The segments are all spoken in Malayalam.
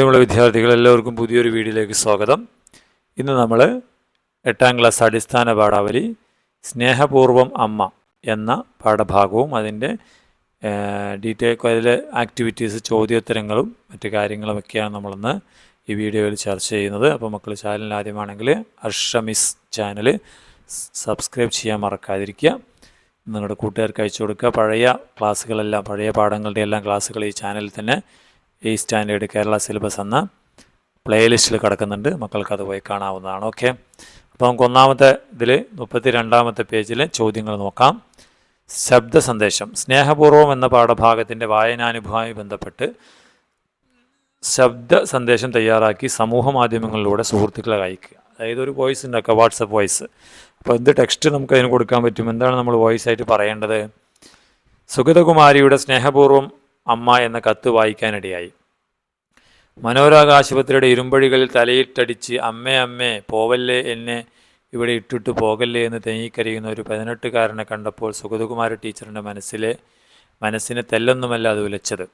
പ്രിയമുള്ള വിദ്യാർത്ഥികൾ എല്ലാവർക്കും പുതിയൊരു വീഡിയോയിലേക്ക് സ്വാഗതം. ഇന്ന് നമ്മൾ എട്ടാം ക്ലാസ് അടിസ്ഥാന പാഠാവലി സ്നേഹപൂർവം അമ്മ എന്ന പാഠഭാഗവും അതിന്റെ ഡീറ്റെയിൽ അതിലെ ആക്ടിവിറ്റീസ് ചോദ്യോത്തരങ്ങളും മറ്റു കാര്യങ്ങളുമൊക്കെയാണ് നമ്മളിന്ന് ഈ വീഡിയോയിൽ ചർച്ച ചെയ്യുന്നത്. അപ്പോൾ മക്കൾ ചാനൽ ആദ്യമാണെങ്കിൽ അർഷമിസ് ചാനൽ സബ്സ്ക്രൈബ് ചെയ്യാൻ മറക്കാതിരിക്കുക. നിങ്ങളുടെ കൂട്ടുകാർക്ക് അയച്ചു കൊടുക്കുക. പഴയ ക്ലാസ്സുകളെല്ലാം പഴയ പാഠങ്ങളുടെ എല്ലാം ക്ലാസ്സുകൾ ഈ ചാനലിൽ തന്നെ ഈ സ്റ്റാൻഡേർഡ് കേരള സിലബസ് എന്ന പ്ലേലിസ്റ്റിൽ കിടക്കുന്നുണ്ട്. മക്കൾക്ക് അത് പോയി കാണാവുന്നതാണ്. ഓക്കെ. അപ്പോൾ നമുക്ക് ഒന്നാമത്തെ ഇതിൽ മുപ്പത്തി രണ്ടാമത്തെ പേജിൽ ചോദ്യങ്ങൾ നോക്കാം. ശബ്ദ സന്ദേശം. സ്നേഹപൂർവം എന്ന പാഠഭാഗത്തിന്റെ വായനാനുഭവമായി ബന്ധപ്പെട്ട് ശബ്ദ സന്ദേശം തയ്യാറാക്കി സമൂഹ മാധ്യമങ്ങളിലൂടെ സുഹൃത്തുക്കളെ അയക്കുക. അതായത് ഒരു വോയിസ് ഉണ്ടാക്കുക വാട്സപ്പ് വോയിസ്. അപ്പോൾ എന്ത് ടെക്സ്റ്റ് നമുക്ക് അതിന് കൊടുക്കാൻ പറ്റും? എന്താണ് നമ്മൾ വോയിസ് ആയിട്ട് പറയേണ്ടത്? സുഗതകുമാരിയുടെ സ്നേഹപൂർവം അമ്മ എന്ന കത്ത് വായിക്കാനിടയായി. മനോരോഗ ആശുപത്രിയുടെ ഇരുമ്പഴികളിൽ തലയിട്ടടിച്ച് അമ്മേ അമ്മേ പോവല്ലേ എന്നെ? ഇവിടെ ഇട്ടിട്ട് പോകല്ലേ? എന്ന് തേങ്ങിക്കരയുന്ന ഒരു പതിനെട്ടുകാരനെ കണ്ടപ്പോൾ സുഗതകുമാര ടീച്ചറിന്റെ മനസ്സിലെ മനസ്സിനെ തെല്ലൊന്നുമല്ല അത് ഉലച്ചത്.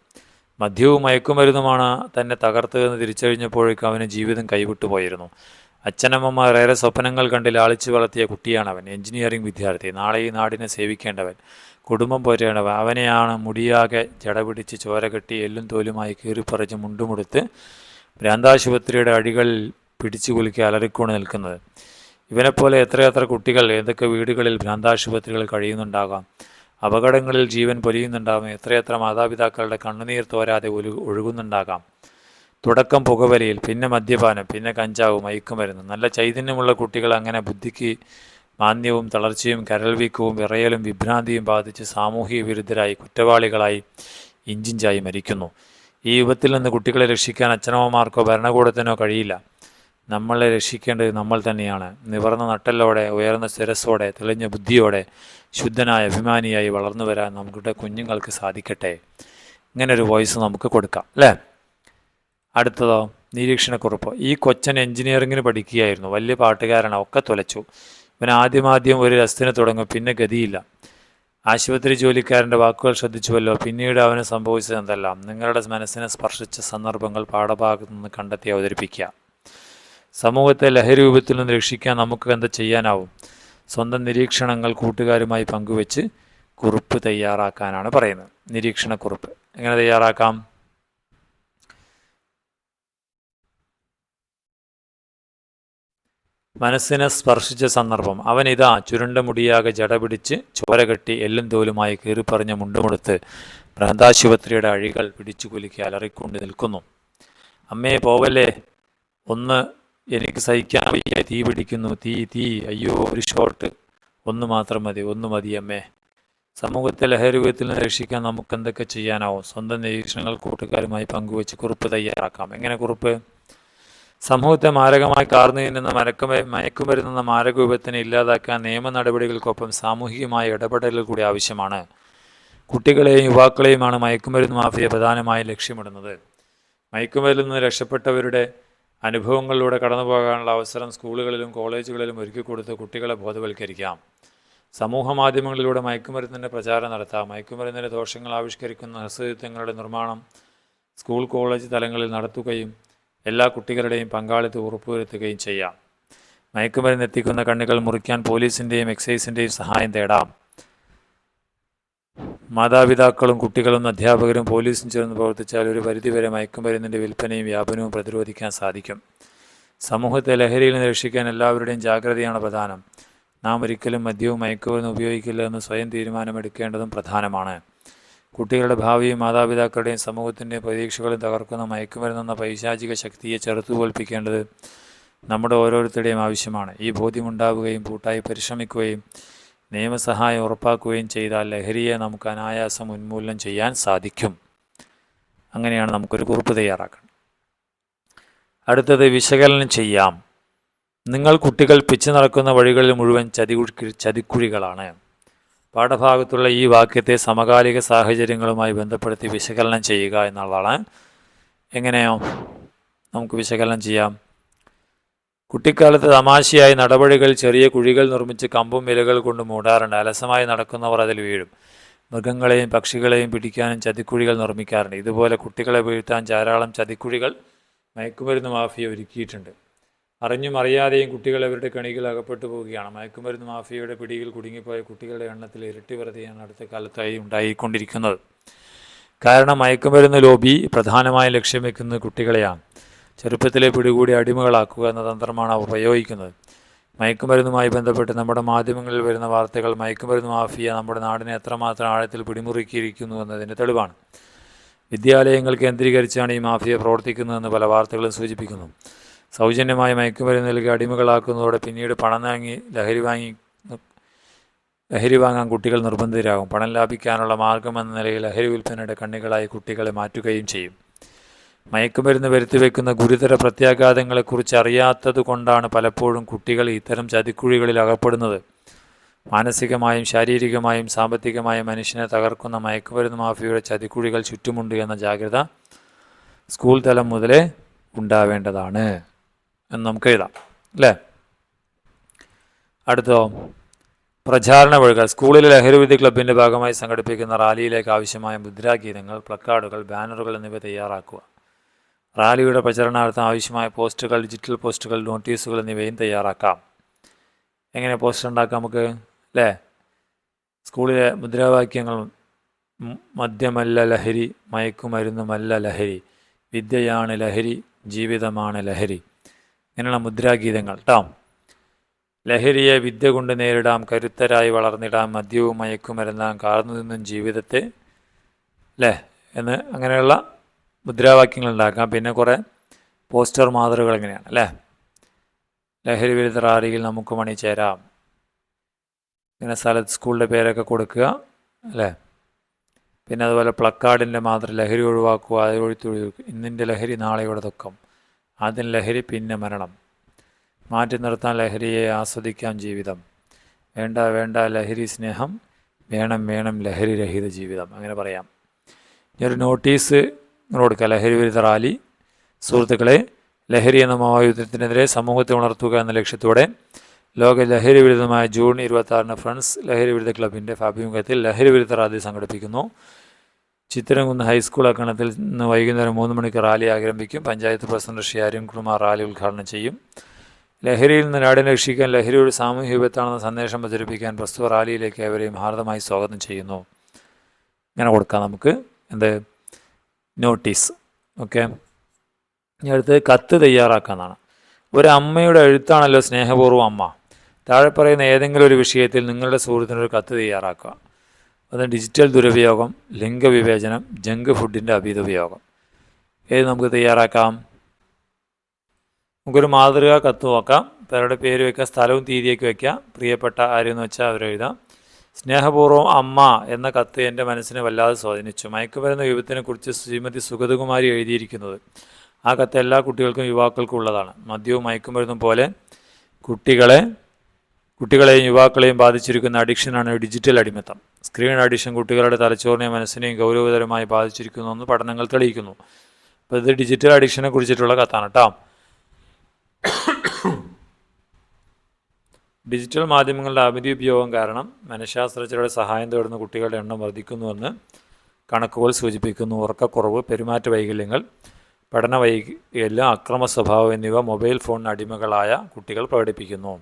മദ്യവും മയക്കുമരുന്നുമാണ് തന്നെ തകർത്തതെന്ന് തിരിച്ചറിഞ്ഞപ്പോഴേക്കും അവന് ജീവിതം കൈവിട്ടു പോയിരുന്നു. അച്ഛനമ്മമാർ ഏറെ സ്വപ്നങ്ങൾ കണ്ട് ലാളിച്ചു വളർത്തിയ കുട്ടിയാണ് അവൻ. എഞ്ചിനീയറിംഗ് വിദ്യാർത്ഥി. നാളെ ഈ നാടിനെ സേവിക്കേണ്ടവൻ. കുടുംബം പോറ്റേണ്ടവൻ അവനെയാണ് മുടിയാകെ ജടപിടിച്ച് ചോര കെട്ടി എല്ലും തോലുമായി കീറിപ്പറിച്ച് മുണ്ടുമുടുത്ത് ഭ്രാന്താശുപത്രിയുടെ അടികൾ പിടിച്ചു കുലുക്കി അലറിക്കൊണ്ട് നിൽക്കുന്നത്. ഇവനെപ്പോലെ എത്രയെത്ര കുട്ടികൾ ഏതൊക്കെ വീടുകളിൽ ഭ്രാന്താശുപത്രികൾ കഴിയുന്നുണ്ടാകാം? അപകടങ്ങളിൽ ജീവൻ പൊലിയുന്നുണ്ടാകാം. എത്രയെത്ര മാതാപിതാക്കളുടെ കണ്ണുനീർ തോരാതെ ഒലു ഒഴുകുന്നുണ്ടാകാം? തുടക്കം പുകവലിയിൽ പിന്നെ മദ്യപാനം പിന്നെ കഞ്ചാവ് മയക്കുമരുന്ന്. നല്ല ചൈതന്യമുള്ള കുട്ടികൾ അങ്ങനെ ബുദ്ധിക്ക് മാന്യവും തളർച്ചയും കരൾവീക്കവും വിറയലും വിഭ്രാന്തിയും ബാധിച്ച് സാമൂഹിക വിരുദ്ധരായി കുറ്റവാളികളായി ഇഞ്ചിഞ്ചായി മരിക്കുന്നു. ഈ യുഗത്തിൽ നിന്ന് കുട്ടികളെ രക്ഷിക്കാൻ അച്ഛനമ്മമാർക്കോ ഭരണകൂടത്തിനോ കഴിയില്ല. നമ്മളെ രക്ഷിക്കേണ്ടത് നമ്മൾ തന്നെയാണ്. നിവർന്ന നട്ടലോടെ ഉയർന്ന ശിരസ്സോടെ തെളിഞ്ഞ ബുദ്ധിയോടെ ശുദ്ധനായ അഭിമാനിയായി വളർന്നു വരാൻ നമ്മുടെ കുഞ്ഞുങ്ങൾക്ക് സാധിക്കട്ടെ. ഇങ്ങനൊരു വോയിസ് നമുക്ക് കൊടുക്കാം അല്ലേ? അടുത്തതോ നിരീക്ഷണക്കുറിപ്പ്. ഈ കൊച്ചൻ എഞ്ചിനീയറിങ്ങിന് പഠിക്കുകയായിരുന്നു. വലിയ പാട്ടുകാരനാണ് ഒക്കെ തുലച്ചു. ഇവൻ ആദ്യമാദ്യം ഒരു രസത്തിന് തുടങ്ങും പിന്നെ ഗതിയില്ല. ആശുപത്രി ജോലിക്കാരന്റെ വാക്കുകൾ ശ്രദ്ധിച്ചുവല്ലോ പിന്നീട് അവന് സംഭവിച്ചത് എന്തെല്ലാം? നിങ്ങളുടെ മനസ്സിനെ സ്പർശിച്ച സന്ദർഭങ്ങൾ പാഠഭാഗത്തു നിന്ന് കണ്ടെത്തി അവതരിപ്പിക്കുക. സമൂഹത്തെ ലഹരി രൂപത്തിൽ നിന്ന് രക്ഷിക്കാൻ നമുക്ക് എന്താ ചെയ്യാനാവും? സ്വന്തം നിരീക്ഷണങ്ങൾ കൂട്ടുകാരുമായി പങ്കുവെച്ച് കുറിപ്പ് തയ്യാറാക്കാനാണ് പറയുന്നത്. നിരീക്ഷണക്കുറിപ്പ്. എങ്ങനെ തയ്യാറാക്കാം? മനസ്സിനെ സ്പർശിച്ച സന്ദർഭം. അവൻ ഇതാ ചുരുണ്ട മുടിയാകെ ജട പിടിച്ച് ചോര കെട്ടി എല്ലും തോലുമായി കീറിപ്പറഞ്ഞ മുണ്ടുമെടുത്ത് ഭ്രാന്താശുപത്രിയുടെ അഴികൾ പിടിച്ചു കുലുക്കി അലറിക്കൊണ്ട് നിൽക്കുന്നു. അമ്മേ പോവല്ലേ. ഒന്ന് എനിക്ക് സഹിക്കാൻ വയ്യ. തീ പിടിക്കുന്നു. തീ തീ. അയ്യോ ഒരു ഷോട്ട് ഒന്ന് മാത്രം മതി. ഒന്ന് മതി അമ്മേ. സമൂഹത്തെ ലഹരിയുഗത്തിൽ നിന്ന് രക്ഷിക്കാൻ നമുക്ക് എന്തൊക്കെ ചെയ്യാനാവും? സ്വന്തം നിരീക്ഷണങ്ങൾ കൂട്ടുകാരുമായി പങ്കുവച്ച് കുറിപ്പ് തയ്യാറാക്കാം. എങ്ങനെ കുറിപ്പ്? സമൂഹത്തെ മാരകമായി കാർന്നു നിന്ന മരക്കുമ മാരക വിപത്തിനെ ഇല്ലാതാക്കാൻ നിയമ നടപടികൾക്കൊപ്പം സാമൂഹികമായ ഇടപെടലുകൾ കൂടി ആവശ്യമാണ്. കുട്ടികളെയും യുവാക്കളെയുമാണ് മയക്കുമരുന്ന് മാഫിയ പ്രധാനമായി ലക്ഷ്യമിടുന്നത്. മയക്കുമരുന്നിൽ നിന്ന് രക്ഷപ്പെട്ടവരുടെ അനുഭവങ്ങളിലൂടെ കടന്നു പോകാനുള്ള അവസരം സ്കൂളുകളിലും കോളേജുകളിലും ഒരുക്കി കൊടുത്ത് കുട്ടികളെ ബോധവൽക്കരിക്കാം. സമൂഹ മാധ്യമങ്ങളിലൂടെ മയക്കുമരുന്നിന്റെ പ്രചാരം നടത്താം. മയക്കുമരുന്നിന്റെ ദോഷങ്ങൾ ആവിഷ്കരിക്കുന്ന ഹസ്തയുദ്ധങ്ങളുടെ നിർമ്മാണം സ്കൂൾ കോളേജ് തലങ്ങളിൽ നടത്തുകയും എല്ലാ കുട്ടികളുടെയും പങ്കാളിത്തം ഉറപ്പുവരുത്തുകയും ചെയ്യാം. മയക്കുമരുന്ന് എത്തിക്കുന്ന കണ്ണുകൾ മുറിക്കാൻ പോലീസിന്റെയും എക്സൈസിന്റെയും സഹായം തേടാം. മാതാപിതാക്കളും കുട്ടികളും അധ്യാപകരും പോലീസും ചേർന്ന് പ്രവർത്തിച്ചാൽ ഒരു പരിധിവരെ മയക്കുമരുന്നിന്റെ വിൽപ്പനയും വ്യാപനവും പ്രതിരോധിക്കാൻ സാധിക്കും. സമൂഹത്തെ ലഹരിയിൽ നിന്ന് രക്ഷിക്കാൻ എല്ലാവരുടെയും ജാഗ്രതയാണ് പ്രധാനം. നാം ഒരിക്കലും മദ്യവും മയക്കുമരുന്ന് ഉപയോഗിക്കില്ല എന്ന് സ്വയം തീരുമാനമെടുക്കേണ്ടതും പ്രധാനമാണ്. കുട്ടികളുടെ ഭാവിയും മാതാപിതാക്കളുടെയും സമൂഹത്തിന്റെയും പ്രതീക്ഷകളും തകർക്കുന്ന മയക്കുമരുന്നെന്ന പൈശാചിക ശക്തിയെ ചെറുത്തുതോൽപ്പിക്കേണ്ടത് നമ്മുടെ ഓരോരുത്തരുടെയും ആവശ്യമാണ്. ഈ ബോധ്യമുണ്ടാവുകയും കൂട്ടായി പരിശ്രമിക്കുകയും നിയമസഹായം ഉറപ്പാക്കുകയും ചെയ്താൽ ലഹരിയെ നമുക്ക് അനായാസം ഉന്മൂലനം ചെയ്യാൻ സാധിക്കും. അങ്ങനെയാണ് നമുക്കൊരു കുറിപ്പ് തയ്യാറാക്കണം അടുത്തത് വിശകലനം ചെയ്യാം. നിങ്ങൾ കുട്ടികൾ പിച്ചു നടക്കുന്ന വഴികളിൽ മുഴുവൻ ചതികുഴി ചതിക്കുഴികളാണ്. പാഠഭാഗത്തുള്ള ഈ വാക്യത്തെ സമകാലിക സാഹചര്യങ്ങളുമായി ബന്ധപ്പെടുത്തി വിശകലനം ചെയ്യുക എന്നുള്ളതാണ്. എങ്ങനെയോ നമുക്ക് വിശകലനം ചെയ്യാം. കുട്ടിക്കാലത്ത് തമാശയായി നടപടികൾ ചെറിയ കുഴികൾ നിർമ്മിച്ച് കമ്പും വിലകൾ കൊണ്ട് മൂടാറുണ്ട്. അലസമായി നടക്കുന്നവർ അതിൽ വീഴും. മൃഗങ്ങളെയും പക്ഷികളെയും പിടിക്കാനും ചതിക്കുഴികൾ നിർമ്മിക്കാറുണ്ട്. ഇതുപോലെ കുട്ടികളെ വീഴ്ത്താൻ ധാരാളം ചതിക്കുഴികൾ മയക്കുമരുന്ന് മാഫിയ ഒരുക്കിയിട്ടുണ്ട്. അറിഞ്ഞും അറിയാതെയും കുട്ടികൾ അവരുടെ കണികൾ അകപ്പെട്ടു പോവുകയാണ്. മയക്കുമരുന്ന് മാഫിയയുടെ പിടിയിൽ കുടുങ്ങിപ്പോയ കുട്ടികളുടെ എണ്ണത്തിൽ ഇരട്ടി വർധയാണ് അടുത്ത കാലത്തായി ഉണ്ടായിക്കൊണ്ടിരിക്കുന്നത്. കാരണം മയക്കുമരുന്ന് ലോബി പ്രധാനമായും ലക്ഷ്യം വെക്കുന്നത് കുട്ടികളെയാണ്. ചെറുപ്പത്തിലെ പിടികൂടി അടിമകളാക്കുക എന്ന തന്ത്രമാണ് അവർ പ്രയോഗിക്കുന്നത്. മയക്കുമരുന്നുമായി ബന്ധപ്പെട്ട് നമ്മുടെ മാധ്യമങ്ങളിൽ വരുന്ന വാർത്തകൾ മയക്കുമരുന്ന് മാഫിയ നമ്മുടെ നാടിനെ എത്രമാത്രം ആഴത്തിൽ പിടിമുറുക്കിയിരിക്കുന്നു എന്നതിന്റെ തെളിവാണ്. വിദ്യാലയങ്ങൾ കേന്ദ്രീകരിച്ചാണ് ഈ മാഫിയ പ്രവർത്തിക്കുന്നതെന്ന് പല വാർത്തകളും സൂചിപ്പിക്കുന്നു. സൗജന്യമായി മയക്കുമരുന്ന് നൽകി അടിമകളാക്കുന്നതോടെ പിന്നീട് പണം വാങ്ങി ലഹരി വാങ്ങി ലഹരി വാങ്ങാൻ കുട്ടികൾ നിർബന്ധിതരാകും. പണം ലാഭിക്കാനുള്ള മാർഗമെന്ന നിലയിൽ ലഹരി വിൽപ്പനയുടെ കണ്ണികളായി കുട്ടികളെ മാറ്റുകയും ചെയ്യും. മയക്കുമരുന്ന് വരുത്തി വയ്ക്കുന്ന ഗുരുതര പ്രത്യാഘാതങ്ങളെക്കുറിച്ച് അറിയാത്തത് കൊണ്ടാണ് പലപ്പോഴും കുട്ടികൾ ഇത്തരം ചതിക്കുഴികളിൽ അകപ്പെടുന്നത്. മാനസികമായും ശാരീരികമായും സാമ്പത്തികമായും മനുഷ്യനെ തകർക്കുന്ന മയക്കുമരുന്ന് മാഫിയയുടെ ചതിക്കുഴികൾ ചുറ്റുമുണ്ട് എന്ന ജാഗ്രത സ്കൂൾ തലം മുതലേ ഉണ്ടാവേണ്ടതാണ്. എന്ന് നമുക്ക് എഴുതാം. അല്ലേ? അടുത്തോ. പ്രചാരണ വഴികൾ. സ്കൂളിലെ ലഹരിവിധി ക്ലബിന്റെ ഭാഗമായി സംഘടിപ്പിക്കുന്ന റാലിയിലേക്ക് ആവശ്യമായ മുദ്രാഗീതങ്ങൾ പ്ലക്കാർഡുകൾ ബാനറുകൾ എന്നിവ തയ്യാറാക്കുക. റാലിയുടെ പ്രചരണാർത്ഥം ആവശ്യമായ പോസ്റ്ററുകൾ ഡിജിറ്റൽ പോസ്റ്ററുകൾ നോട്ടീസുകൾ എന്നിവയും തയ്യാറാക്കാം. എങ്ങനെ പോസ്റ്റർ ഉണ്ടാക്കാം നമുക്ക്? അല്ലേ? സ്കൂളിലെ മുദ്രാവാക്യങ്ങൾ മദ്യമല്ല ലഹരി മയക്കുമരുന്നുമല്ല ലഹരി വിദ്യയാണ് ലഹരി ജീവിതമാണ് ലഹരി. ഇങ്ങനെയുള്ള മുദ്രാഗീതങ്ങൾ. കേട്ടോ ലഹരിയെ വിദ്യ കൊണ്ട് നേരിടാം കരുത്തരായി വളർന്നിടാം മദ്യവും മയക്കുമരുന്നാം കാർന്നു നിന്നും ജീവിതത്തെ അല്ലേ എന്ന് അങ്ങനെയുള്ള മുദ്രാവാക്യങ്ങൾ ഉണ്ടാക്കാം. പിന്നെ കുറേ പോസ്റ്റർ മാതൃകകൾ എങ്ങനെയാണ് അല്ലേ ലഹരി വിരുദ്ധ റാലിയിൽ നമുക്ക് മണി ചേരാം. ഇങ്ങനെ സ്ഥലത്ത് സ്കൂളിന്റെ പേരൊക്കെ കൊടുക്കുക. അല്ലേ പിന്നെ അതുപോലെ പ്ലക്കാർഡിന്റെ മാത്രം ലഹരി ഒഴിവാക്കുക അതിലൊഴി ഒഴിത്തൊഴിവാക്കുക ഇന്നിന്റെ ലഹരി നാളെയുടെ ദുഃഖം ആദ്യം ലഹരി പിന്നെ മരണം. മാറ്റി നിർത്താൻ ലഹരിയെ ആസ്വദിക്കാം ജീവിതം. വേണ്ട വേണ്ട ലഹരി സ്നേഹം വേണം വേണം ലഹരി രഹിത ജീവിതം. അങ്ങനെ പറയാം. ഒരു നോട്ടീസ് കൊടുക്കുക ലഹരി വിരുദ്ധ റാലി. സുഹൃത്തുക്കളെ ലഹരി എന്ന മഹായുദ്ധത്തിനെതിരെ സമൂഹത്തെ ഉണർത്തുക എന്ന ലക്ഷ്യത്തോടെ ലോക ലഹരി വിരുദ്ധമായ ജൂൺ ഇരുപത്തി ഫ്രണ്ട്സ് ലഹരി വിരുദ്ധ ക്ലബിന്റെ ആഭിമുഖ്യത്തിൽ ലഹരി വിരുദ്ധ റാലി സംഘടിപ്പിക്കുന്നു. ചിത്തരംകുന്ന് ഹൈസ്കൂൾ അക്കണത്തിൽ ഇന്ന് വൈകുന്നേരം മൂന്ന് മണിക്ക് റാലി ആരംഭിക്കും. പഞ്ചായത്ത് പ്രസിഡന്റ് ശ്രീ അരുൺകുമാർ റാലി ഉദ്ഘാടനം ചെയ്യും. ലഹരിയിൽ നിന്ന് നാടിനെ രക്ഷിക്കാൻ ലഹരിയുടെ സാമൂഹ്യ വിപത്താണെന്ന സന്ദേശം പ്രചരിപ്പിക്കാൻ പ്രസ്തുത റാലിയിലേക്ക് ഏവരെയും ഹാർദമായി സ്വാഗതം ചെയ്യുന്നു. ഇങ്ങനെ കൊടുക്കാം നമുക്ക്. എന്ത്? നോട്ടീസ് ഓക്കെ ഇനി അടുത്ത് കത്ത് തയ്യാറാക്കാമെന്നാണ് ഒരു അമ്മയുടെ എഴുത്താണല്ലോ സ്നേഹപൂർവം അമ്മ. താഴെ പറയുന്ന ഏതെങ്കിലും ഒരു വിഷയത്തിൽ നിങ്ങളുടെ സുഹൃത്തിനൊരു കത്ത് തയ്യാറാക്കുക. അത് ഡിജിറ്റൽ ദുരുപയോഗം ലിംഗവിവേചനം ജങ്ക് ഫുഡിന്റെ അമിതോപയോഗം ഏത് നമുക്ക് തയ്യാറാക്കാം? നമുക്കൊരു മാതൃക കത്ത് നോക്കാം. പേരുടെ പേര് വയ്ക്കുക സ്ഥലവും തീയതിയൊക്കെ വയ്ക്കാം പ്രിയപ്പെട്ട ആരെന്ന് വെച്ചാൽ അവരെഴുതാം സ്നേഹപൂർവം അമ്മ എന്ന കത്ത് എന്റെ മനസ്സിനെ വല്ലാതെ സ്വാധീനിച്ചു. മയക്കുമരുന്ന് വിപത്തിനെക്കുറിച്ച് ശ്രീമതി സുഗതകുമാരി എഴുതിയിരിക്കുന്നത്. ആ കത്ത് എല്ലാ കുട്ടികൾക്കും യുവാക്കൾക്കും ഉള്ളതാണ്. മദ്യവും മയക്കുമരുന്നും പോലെ കുട്ടികളെ കുട്ടികളെയും യുവാക്കളെയും ബാധിച്ചിരിക്കുന്ന അഡിക്ഷനാണ് ഡിജിറ്റൽ അടിമത്തം. സ്ക്രീൻ അഡിക്ഷൻ കുട്ടികളുടെ തലച്ചോറിനെയും മനസ്സിനെയും ഗൗരവതരമായി ബാധിച്ചിരിക്കുന്നുവെന്ന് പഠനങ്ങൾ തെളിയിക്കുന്നു. അപ്പോൾ ഇത് ഡിജിറ്റൽ അഡിക്ഷനെ കുറിച്ചിട്ടുള്ള കത്താണ് കേട്ടോ ഡിജിറ്റൽ മാധ്യമങ്ങളുടെ അമിതി ഉപയോഗം കാരണം മനഃശാസ്ത്രജ്ഞരുടെ സഹായം തേടുന്ന കുട്ടികളുടെ എണ്ണം വർദ്ധിക്കുന്നുവെന്ന് കണക്കുകൾ സൂചിപ്പിക്കുന്നു. ഉറക്കക്കുറവ് പെരുമാറ്റ വൈകല്യങ്ങൾ പഠന വൈകല്യം അക്രമ സ്വഭാവം എന്നിവ മൊബൈൽ ഫോണിന് അടിമകളായ കുട്ടികൾ പ്രകടിപ്പിക്കുന്നു.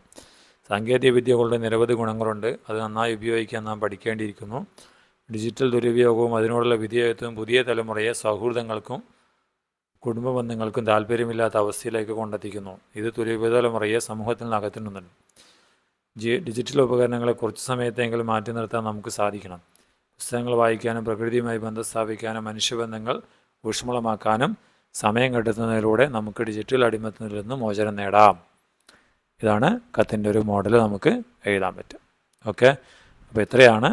സാങ്കേതിക വിദ്യകളുടെ നിരവധി ഗുണങ്ങളുണ്ട്. അത് നന്നായി ഉപയോഗിക്കാൻ നാം പഠിക്കേണ്ടിയിരിക്കുന്നു. ഡിജിറ്റൽ ദുരുപയോഗവും അതിനോടുള്ള വിധേയത്വവും പുതിയ തലമുറയെ സൗഹൃദങ്ങൾക്കും കുടുംബ ബന്ധങ്ങൾക്കും താല്പര്യമില്ലാത്ത അവസ്ഥയിലേക്ക് കൊണ്ടെത്തിക്കുന്നു. ഇത് ദുരുപതലമുറയെ സമൂഹത്തിൽ നിന്ന് അകറ്റുന്നുണ്ട് ജി ഡിജിറ്റൽ ഉപകരണങ്ങളെ കുറച്ച് സമയത്തെങ്കിലും മാറ്റി നിർത്താൻ നമുക്ക് സാധിക്കണം. പുസ്തകങ്ങൾ വായിക്കാനും പ്രകൃതിയുമായി ബന്ധം സ്ഥാപിക്കാനും മനുഷ്യബന്ധങ്ങൾ ഊഷ്മളമാക്കാനും സമയം കണ്ടെത്തുന്നതിലൂടെ നമുക്ക് ഡിജിറ്റൽ അടിമത്തിൽ നിന്ന് മോചനം നേടാം. ഇതാണ് കത്തിന്റെ ഒരു മോഡൽ നമുക്ക് എഴുതാൻ പറ്റും. ഓക്കെ? അപ്പോൾ ഇത്രയാണ്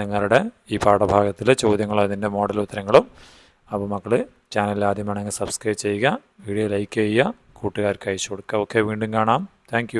നിങ്ങളുടെ ഈ പാഠഭാഗത്തിലെ ചോദ്യങ്ങളും അതിന്റെ മോഡൽ ഉത്തരങ്ങളും. അപ്പോൾ മക്കൾ ചാനൽ ആദ്യം ആദ്യമാണെങ്കിൽ സബ്സ്ക്രൈബ് ചെയ്യുക വീഡിയോ ലൈക്ക് ചെയ്യുക കൂട്ടുകാർക്ക് അയച്ചു കൊടുക്കുക. ഓക്കെ വീണ്ടും കാണാം. താങ്ക്